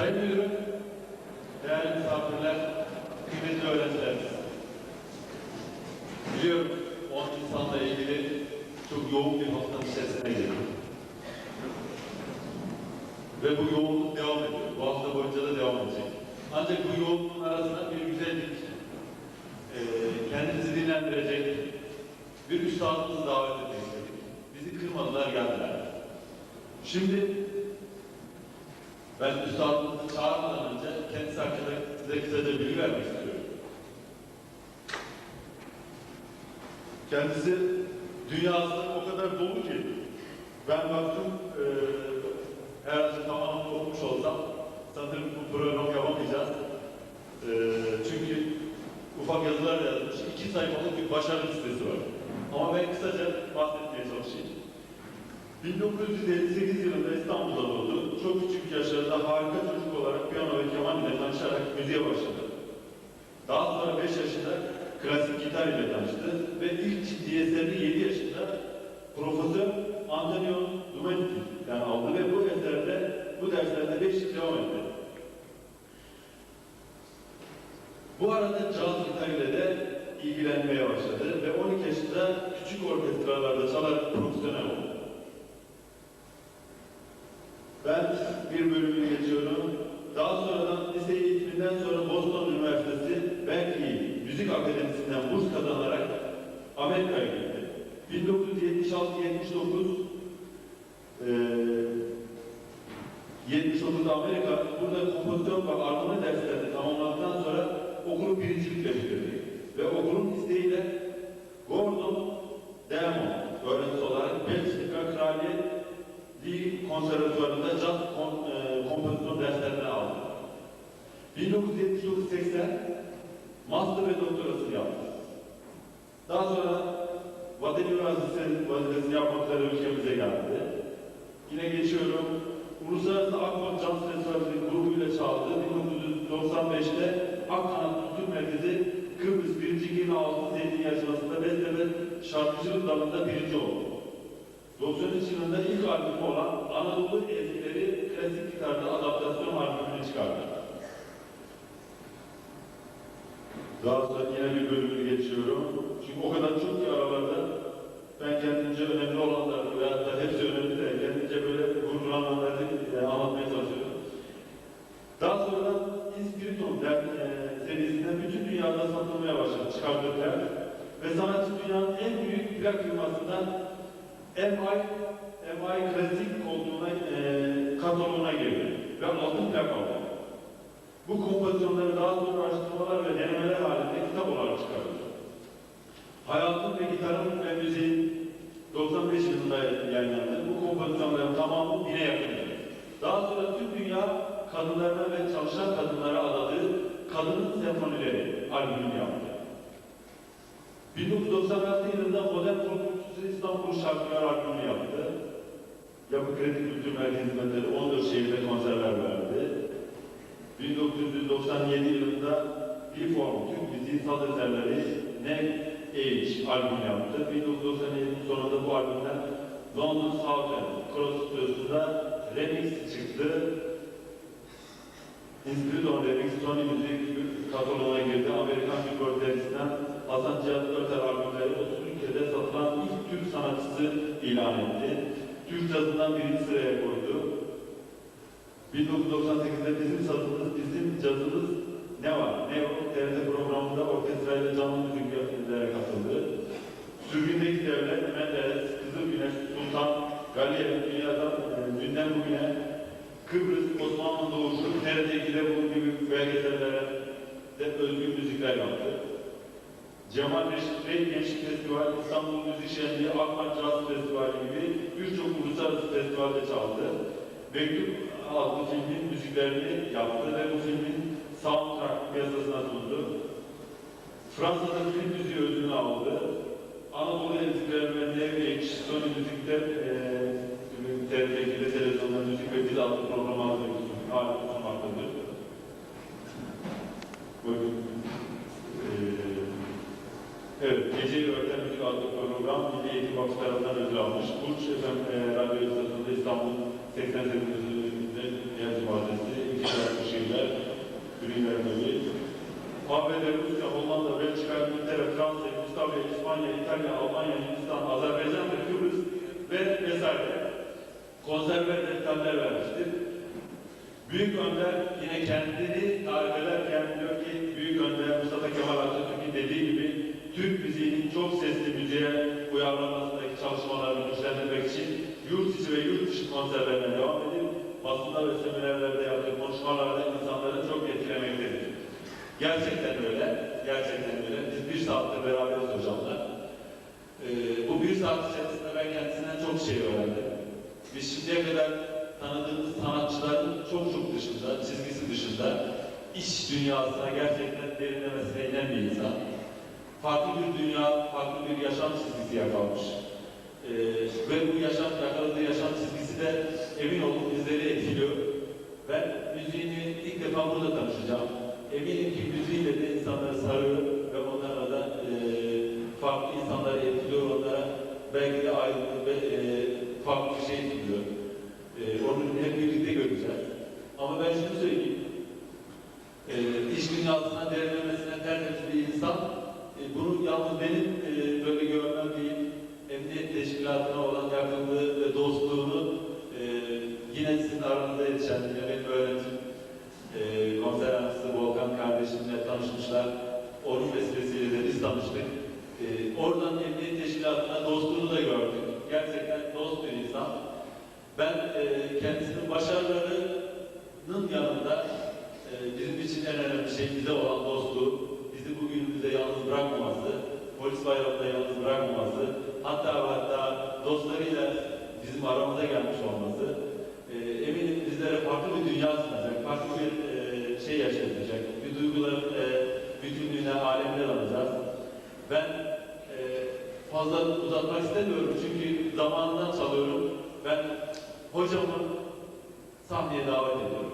Sayın Müdürüm, değerli misafirler, kıymetli öğrenciler. Biliyorum 10 insanla ilgili çok yoğun bir haftanın içerisine girdik. Ve bu yoğunluk devam ediyor. Bu hafta boyunca da devam edecek. Ancak bu yoğunluğun arasında bir güzellik, eee kendinizi dinlendirecek bir üstadımızı davet etmek istedik. Bizi kırmadılar, geldiler. Şimdi ben üstadımızı çağırmadan önce kendisi hakkında size kısaca bilgi vermek istiyorum. Kendisi dünyasında o kadar dolu ki ben baktım eee herhalde tamamını okumuş olsam sanırım bu program yapamayacağız. Eee çünkü ufak yazılar yazmış. iki sayfalık bir başarı listesi var. Ama ben kısaca bahsetmeye çalışayım. 1958 yılında İstanbul'da doğdu. Çok küçük yaşlarında harika çocuk olarak piyano ve keman ile tanışarak müziğe başladı. Daha sonra 5 yaşında klasik gitar ile tanıştı ve ilk ciddi eserini 7 yaşında Profesör Antonio Dumenti'den aldı ve bu eserde, bu derslerde 5 yıl devam etti. Bu arada caz gitar ile de ilgilenmeye başladı ve 12 yaşında küçük orkestralarda çalarak profesyonel oldu. Ben bir bölümünü geçiyorum. Daha sonradan lise eğitiminden sonra Boston Üniversitesi Berkeley Müzik Akademisi'nden burs kazanarak Amerika'ya gitti. 1976-79 eee 79'da Amerika burada kompozisyon ve armoni derslerini tamamladıktan sonra okulu birincilikle bitirdi. Ve okulun isteğiyle Gordon Diamond öğrencisi olarak Belçika Kraliyet Lee Konservatuvarı'nda caz kon, e, kompozisyon derslerini aldı. 1979-80 master ve doktorasını yaptı. Daha sonra Vatan Üniversitesi vazifesini yapmak üzere ülkemize geldi. Yine geçiyorum. Uluslararası Akbank Caz Festivali grubuyla çaldı. 1995'te Akkanat Kültür Merkezi Kıbrıs 1. Giyme Altın Zeytin yarışmasında beste ve şarkıcılık dalında birinci oldu. 93 yılında ilk albümü olan Anadolu Ezgileri klasik gitarda adaptasyon albümünü çıkardı. Daha sonra Çünkü o kadar çok ki aralarda ben kendimce önemli olanları veyahut da hepsi önemli de kendimce böyle vurgulananları e, anlatmaya çalışıyorum. Daha sonra Inspiritum der, e, serisinden bütün dünyada satılmaya başladı çıkardığı plak. Ve sanatçı dünyanın en büyük plak firmasından MI, MI klasik koltuğuna, e, kataloğuna girdi ve altın plak aldı. Bu kompozisyonları daha sonra araştırmalar ve denemeler halinde kitap olarak çıkardı. Hayatın ve gitarın ve müziğin 95 yılında yayınlandı. Bu kompozisyonların tamamı bine yakındı. Daha sonra tüm dünya kadınlarına ve çalışan kadınlara adadığı Kadının Senfonileri albümünü yaptı. 1996 yılında Modern Kültürü İstanbul Şarkılar albümünü yaptı. Yapı Kredi Kültür Merkezi hizmetleri 14 şehirde konserler verdi. 1997 yılında Reform Türk Müziği Saz Eserleri Ne Age albümü yaptı. 1997'nin sonunda bu albümden London Southern Cross Stüdyosu'nda remix çıktı. Inspiridon Remix Sony Müzik kataloğuna girdi. Amerikan Billboard dergisinden Hasan Cihat Örter albümleri 30 ülkede satılan ilk Türk sanatçısı ilan etti. Türk cazından birinci sıraya koydu. 1998'de bizim sazımız, bizim cazımız ne var? Ne yok? TRT programında orkestrayla canlı müziklere katıldı. Sürgündeki devlet, Menderes, Kızıl Güneş, Sultan, Galiye, dünyadan e, dünden bugüne Kıbrıs, Osmanlı doğuşu, TRT 2'de bu gibi belgesellere de özgün müzikler yaptı. Cemal Reşit Bey Gençlik Festivali, İstanbul Müzik Şenliği, Akman Caz Festivali gibi birçok uluslararası festivalde çaldı. Mektup adlı filmin müziklerini yaptı ve bu filmin soundtrack piyasasına sundu. Fransa'da film müziği ödülünü aldı. Anadolu Ezgiler ve Nevriye Sony Müzik'te e, TRT2'de televizyonda müzik ve dil adlı programı hazırlıyorsunuz. Hala sunmaktadır. E, Evet, Geceyi Örten Müzik adlı program Milli Eğitim Vakfı tarafından ödül almış. Burç FM e, Radyo İstasyonunda İstanbul 88. Yer Mahallesi 2. yaşayan şehirler, ürünler tabii. ABD, Rusya, Hollanda, Belçika, İngiltere, Fransa, Yugoslavya, İspanya, İtalya, Almanya, Hindistan, Azerbaycan ve Kıbrıs ve vesaire konserve defterler vermiştir. Büyük Önder yine kendini tarif ederken diyor ki Büyük Önder Mustafa Kemal Atatürk'ün dediği gibi Türk müziğinin çok sesli müziğe uyarlanmasındaki çalışmalarını güçlendirmek için yurt içi ve yurt dışı konserlerine devam edip basında ve seminerlerde yaptığı konuşmalarda. Gerçekten öyle, gerçekten öyle. Biz bir saattir beraberiz hocamla. Ee, bu bir saat içerisinde ben kendisinden çok şey öğrendim. Biz şimdiye kadar tanıdığımız sanatçıların çok çok dışında, çizgisi dışında iş dünyasına gerçekten derinlemesine inen bir insan. Farklı bir dünya, farklı bir yaşam çizgisi yakalamış. Ee, ve bu yaşam, yakaladığı yaşam çizgisi de emin olun bizleri etkiliyor. Ben müziğini ilk defa burada tanışacağım. Eminim ki müziğiyle de insanları sarıyor ve onlara da e, farklı insanları etkiliyor, onlara belki de ayrı ve e, farklı bir şey sunuyor. E, onu hep birlikte göreceğiz. Ama ben şunu söyleyeyim. E, iş dünyasına derinlemesine tertemiz bir insan. E, bunu yalnız benim e, böyle görmem değil. Emniyet teşkilatına olan yakınlığı ve dostluğunu e, yine sizin aranızda yetişen yine benim öğrencim tanıştık. E, oradan emniyet teşkilatına dostluğunu da gördük. Gerçekten dost bir insan. Ben e, kendisinin başarılarının yanında e, bizim için en önemli şey bize olan dostluğu, bizi bugünümüzde yalnız bırakmaması, polis bayramında yalnız bırakmaması, hatta hatta dostlarıyla bizim aramıza gelmiş olması, e, eminim bizlere farklı bir dünya sunacak, zamanından çalıyorum. Ben hocamı sahneye davet ediyorum.